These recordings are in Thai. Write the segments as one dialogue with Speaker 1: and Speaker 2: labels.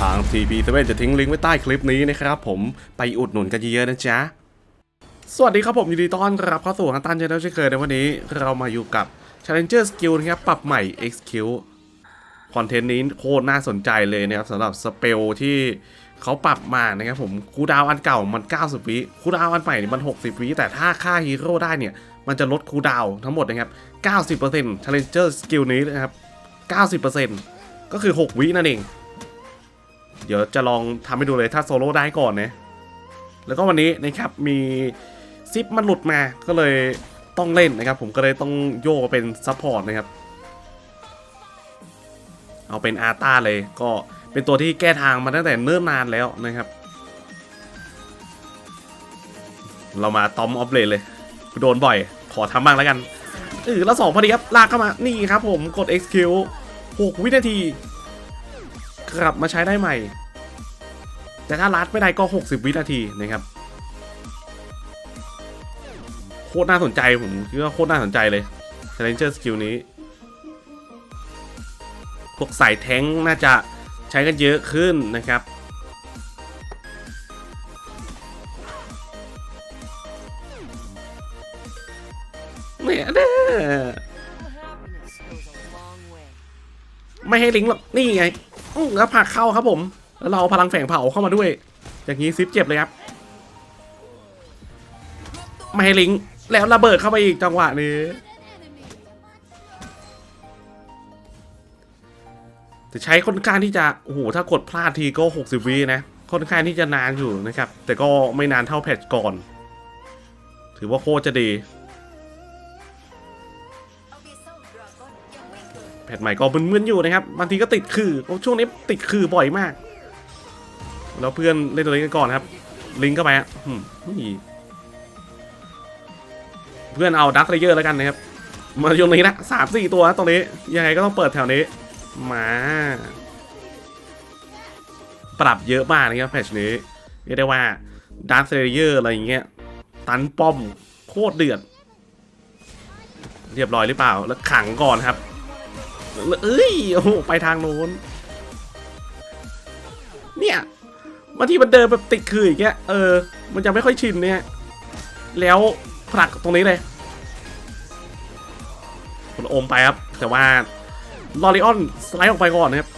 Speaker 1: ทาง TP7 จะทิ้งลิงก์ไว้ใต้คลิปนี้นะครับผมไปอุดหนุนกันเยอะๆนะจ๊ะ สวัสดีครับผมยินดีต้อนรับเข้าสู่ฮันตันเชนเนลเช่นเคยในวันนี้เรามาอยู่กับ Challenger Skill นะครับปรับใหม่ Execute คอนเทนต์นี้โคตรน่าสนใจเลยนะครับสำหรับสเปลที่เขาปรับมานะครับผมคูดาวอันเก่ามัน 90 วิคูดาวอันใหม่นี่มัน 60 วิแต่ถ้าฆ่าฮีโร่ได้เนี่ย มันจะลดคูดาวทั้งหมดนะครับ 90% Challenger Skill นี้นะครับ 90%ก็คือ 6 วินั่นเอง เดี๋ยวจะลองทำให้ดูเลยถ้าโซโล่ได้ก่อนนะแล้วก็วันนี้นะครับมีซิปมันหลุดมาก็เลยต้องเล่นนะครับ ผมก็เลยต้องโยกเป็นซัพพอร์ตนะครับ เอาเป็นอาร์ตาเลยก็เป็นตัวที่แก้ทางมาตั้งแต่เนิ่นนานแล้วนะครับ เรามาตอมออฟเลนเลยโดนบ่อย ขอทำบ้างแล้วกันเออแล้วสองพอดีครับ ลากเข้ามา นี่ครับผมกด XQ 6 วินาที กลับมาใช้ได้ใหม่ แต่ถ้ารัดไม่ได้ก็ 60 วินาทีนะครับ โคตรน่าสนใจผมคิดว่าโคตรน่าสนใจเลย Challenger Skill นี้ พวกสายแท้งน่าจะใช้กันเยอะขึ้นนะครับเนี่ยเด้อไม่ให้ลิงก์หรอก นี่ไง แล้วผักเข้าครับผม แล้วเราพลังแฝงเผาเข้ามาด้วย อย่างนี้ซิปเจ็บเลยครับ ไม่ให้ลิงแล้วระเบิดเข้าไปอีกจังหวะนี้แต่ใช้ค่อนข้างที่จะ โอ้โห ถ้ากดพลาดทีก็ 60วินะ ค่อนข้างที่จะนานอยู่นะครับ แต่ก็ไม่นานเท่าแพทก่อน ถือว่าโคตรจะดี พทใหม่ก็มึนๆอยู่นะครับ บางทีก็ติดคือช่วงนี้ติดคือบ่อยมาก แล้วเพื่อนเล่นตัวนี้กันก่อนครับ ลิงก์เข้าไปอะเพื่อนเอาดักเลเยอร์แล้วกันนะครับ มาโยนนี้นะสามสี่ตัวนะตรงนี้ ยังไงก็ต้องเปิดแถวนี้ มา ปรับเยอะมากนะครับแพทชนี้เรียกได้ว่าดักเลเยอร์อะไรอย่างเงี้ย ตันป้อมโคตรเดือด เรียบร้อยหรือเปล่า แล้วขังก่อนครับ เอ้ยโอ้โหไปทางโน้น เนี่ยบางทีมันเดินแบบติดคืออย่างเงี้ย เออ มันจะไม่ค่อยชินเนี่ย แล้วผลักตรงนี้เลยคนอมไปครับ แต่ว่าลอริออนสไลด์ออกไปก่อนนะครับ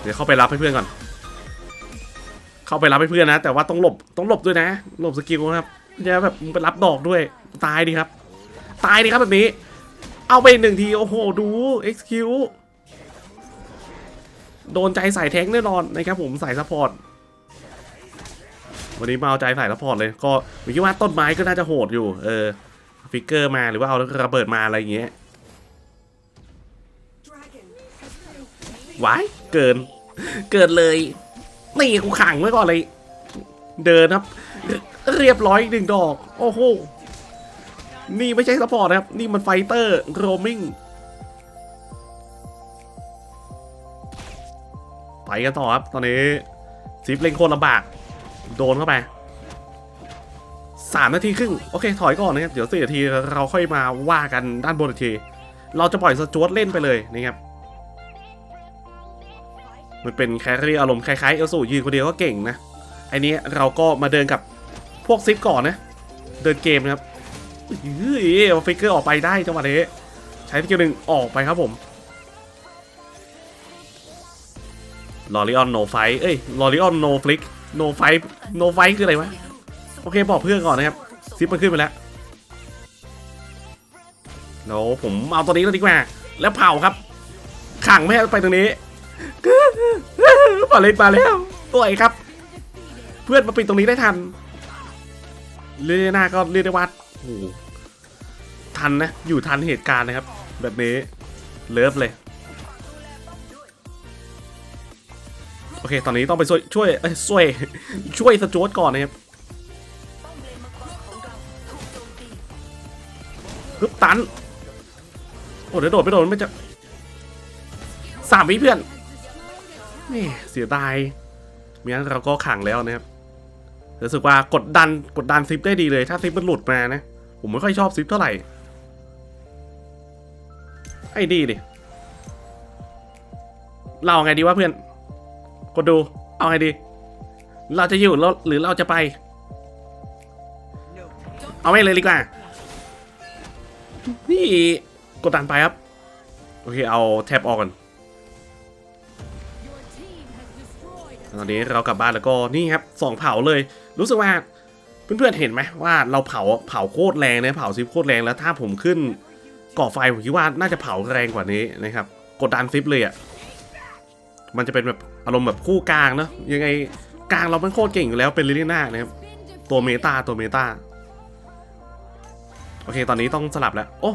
Speaker 1: เดี๋ยวเข้าไปรับให้เพื่อนก่อน เข้าไปรับให้เพื่อนนะ แต่ว่าต้องหลบ ต้องหลบด้วยนะ หลบสกิลนะครับไม่ใช่แบบไปรับดอกด้วย ตายดีครับ ตายดีครับแบบนี้ เอาไปหนึ่งที โอ้โห ดู XQ โดนใจใส่แท้งแน่นอนนะครับผมใส่ซัพพอร์ต วันนี้มาเอาใจใส่ซัพพอร์ตเลย ก็ผมคิดว่าต้นไม้ก็น่าจะโหดอยู่ เออ ฟิกเกอร์มาหรือว่าเอาระเบิดมาอะไรอย่างเงี้ยว้ายเกิน เกินเลย นี่กูขังไว้ก่อนเลย เดินครับ เรียบร้อยอีกหนึ่งดอก โอ้โห นี่ไม่ใช่ซัพพอร์ตนะครับ นี่มันไฟเตอร์โรมิงไปกันต่อครับ ตอนนี้ซิฟเล่นโคตรลำบาก โดนเข้าไปสามนาทีครึ่ง โอเคถอยก่อนนะครับ เดี๋ยวสี่นาทีเราค่อยมาว่ากันด้านบนอีกที เราจะปล่อยสจวตเล่นไปเลยนะครับมันเป็นแครี่อารมณ์คล้ายๆเอลสูยืนคนเดียวก็เก่งนะไอันนี้เราก็มาเดินกับพวกซิฟก่อนนะ เดินเกมนะครับ เฮ้ยเอาฟิกเกอร์ออกไปได้จังหวะนี้ใช้สกิลหนึ่งออกไปครับผมลอริออนโนไฟเอ้ยลอริออนโนฟลิกโนไฟโนไฟคืออะไรวะ โอเคบอกเพื่อนก่อนนะครับ ซิปมันขึ้นไปแล้วเดี๋ยวผมเอาตัวนี้แล้วดีกว่า แล้วเผาครับ ขังไม่ไปตรงนี้ปาเลยมาแล้วตัวไอ้ครับ เพื่อนมาปิดตรงนี้ได้ทันเรียกหน้าก็เรียกได้ว่า ทันนะ อยู่ทันเหตุการณ์นะครับ แบบนี้ เลิฟเลย โอเค ตอนนี้ต้องไปช่วย ช่วยช่วย ช่วยสจวตก่อนนะครับฮึบตัน โอ้เดี๋ยวโดดไม่โดนไม่จะสามวิเพื่อนนี่เสียดายม่งั้นเราก็ขังแล้วนะครับรู้สึกว่ากดดันกดดันซิปได้ดีเลย ถ้าซิปมันหลุดมานะ ผมไม่ค่อยชอบซิปเท่าไหร่ ไอ้ดีดิ เราไงดีวะเพื่อน กดดู เอาไงดี เราจะอยู่หรือเราจะไป เอาไม่เลยดีกว่า นี่กดดันไปครับ โอเค เอาแท็บออกก่อนตอนนี้เรากลับบ้านแล้วก็นี่ครับสองเผาเลย รู้สึกว่า เพื่อนๆเห็นไหมว่าเราเผาเผาโคตรแรงเนะเผาซิปโคตรแรงแล้วถ้าผมขึ้นก่อไฟผมคิดว่าน่าจะเผาแรงกว่านี้นะครับกดดันซิปเลยอะ่ะมันจะเป็นแบบอารมณ์แบบคู่กลางเนอะยังไงกลางเราเป็นโคตรเก่งอยู่แล้วเป็นลิลิน่านะครับตัวเมตาตัวเมตาโอเคตอนนี้ต้องสลับแล้ว โอ้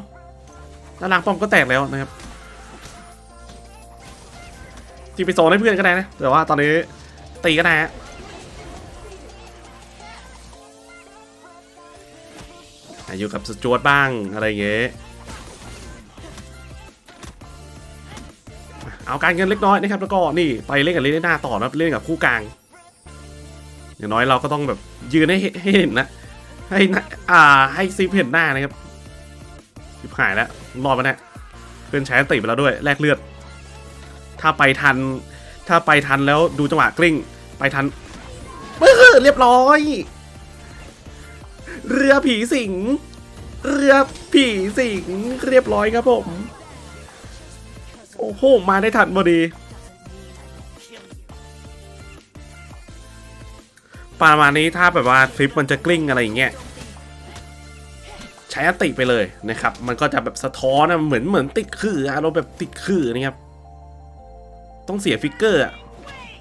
Speaker 1: ด้านล่างป้อมก็แตกแล้วนะครับที่ไปโซนให้เพื่อนก็ได้นะแต่ว่าตอนนี้ตีก็ได้ฮะ อยู่กับสจวตบ้างอะไรเงี้ยเอาการเงินเล็กน้อยนะครับแล้วก็นี่ไปเล่นกับเลนหน้าต่อนะเล่นกับคู่กลาง อย่างน้อยเราก็ต้องแบบยืนให้ให้เห็นนะให้นะอ่าให้ซิปเห็นหน้านะครับซิบหายแล้วรอดมาแน่เพื่อนใช้ติไปแล้วด้วยแลกเลือด ถ้าไปทัน ถ้าไปทันแล้วดูจังหวะกลิ้ง ไปทันเรียบร้อย เรือผีสิง เรือผีสิงเรียบร้อยครับผม โอ้โห มาได้ทันพอดีประมาณนี้ถ้าแบบว่าซิปมันจะกลิ้งอะไรอย่างเงี้ยใช้อติไปเลยนะครับ มันก็จะแบบสะท้อนอะเหมือนเหมือนติดขื่ออารมณ์แบบติดขื่อนะครับ ต้องเสียฟิกเกอร์อะ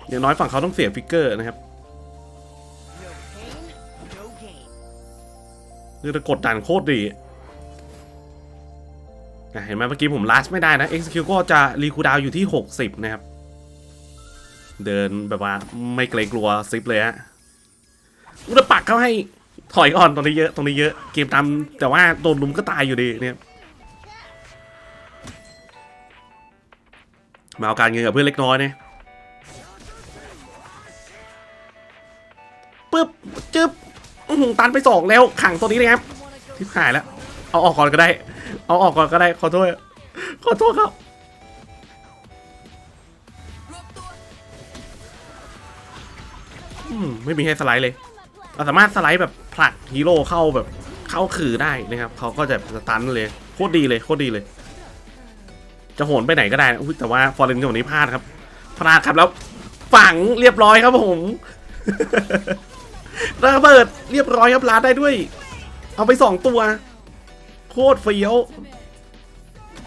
Speaker 1: อย่างน้อยฝั่งเขาต้องเสียฟิกเกอร์นะครับ คือจะกดดันโคตรดีเห็นไหมเมื่อกี้ผมลัสไม่ได้นะ execute ก็จะรีคูดาวอยู่ที่ 60 นะครับ เดินแบบว่าไม่เกรงกลัวซิปเลยฮะอุตปักเขาให้ถอยก่อนตรงนี้เยอะตรงนี้เยอะเกมตามแต่ว่าโดนลุมก็ตายอยู่ดีเนี่ยมาเอาการเงินกับเพื่อนเล็กน้อยเนี่ยปึ๊บจึ๊บ ตันไปสองแล้วขังตัวนี้เลยครับทิพหายแล้ว เอาออกก่อนก็ได้ เอาออกก่อนก็ได้ ขอโทษ ขอโทษครับอืมไม่มีให้สไลด์เลย เราสามารถสไลด์แบบผลักฮีโร่เข้าแบบเข้าขือได้นะครับ เขาก็จะสตันเลย โคตรดีเลยโคตรดีเลย จะโหนไปไหนก็ได้นะแต่ว่าฟอร์เรนกับนี้พลาดครับ พลาดครับแล้วฝังเรียบร้อยครับผม ระเบิดเรียบร้อยครับลาดได้ด้วย เอาไปสองตัว โคตรเฟี้ยว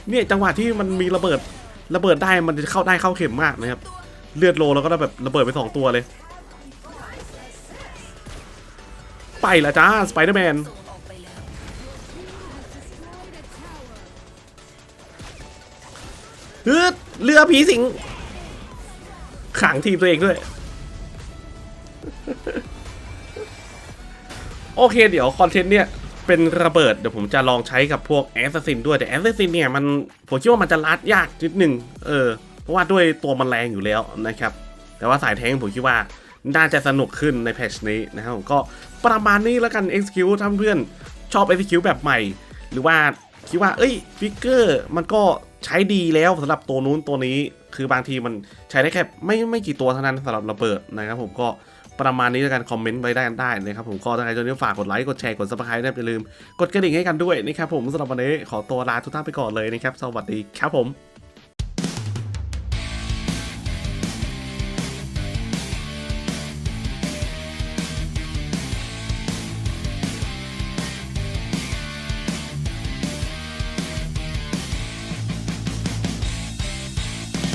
Speaker 1: เนี่ยจังหวะที่มันมีระเบิดระเบิดได้มันจะเข้าได้เข้าเข็มมากนะครับ เลือดโลแล้วก็แบบระเบิดไปสองตัวเลย ไปละจ้าสไปเดอร์แมนฮึดเรือผีสิงขังทีมตัวเองด้วย โอเคเดี๋ยวคอนเทนต์เนี่ยเป็นระเบิดเดี๋ยวผมจะลองใช้กับพวกแอสซัสซินด้วยแต่แอสซัสซินเนี่ยมันผมคิดว่ามันจะลัดยากนิดหนึ่งเออเพราะว่าด้วยตัวมันแรงอยู่แล้วนะครับแต่ว่าสายแทงผมคิดว่าน่าจะสนุกขึ้นในแพทชนี้นะครับผมก็ประมาณนี้แล้วกัน execute ท่านเพื่อนชอบ execute แบบใหม่ หรือว่าคิดว่า เอ้ยฟิกเกอร์มันก็ใช้ดีแล้วสำหรับตัวนู้นตัวนี้ คือบางทีมันใช้ได้แค่ไม่ไม่กี่ตัวเท่านั้นสำหรับระเบิดนะครับผมก็ ประมาณนี้แล้วกันคอมเมนต์ไว้ได้กันได้นะครับผมก็ถ้าใครชอบนี้ฝากกดไลค์กดแชร์กดซับสไครต์นะอย่าลืมกดกระดิ่งให้กันด้วยนะครับผมสำหรับวันนี้ขอตัวลาทุกท่านไปก่อนเลยนะครับสวัสดีครับผม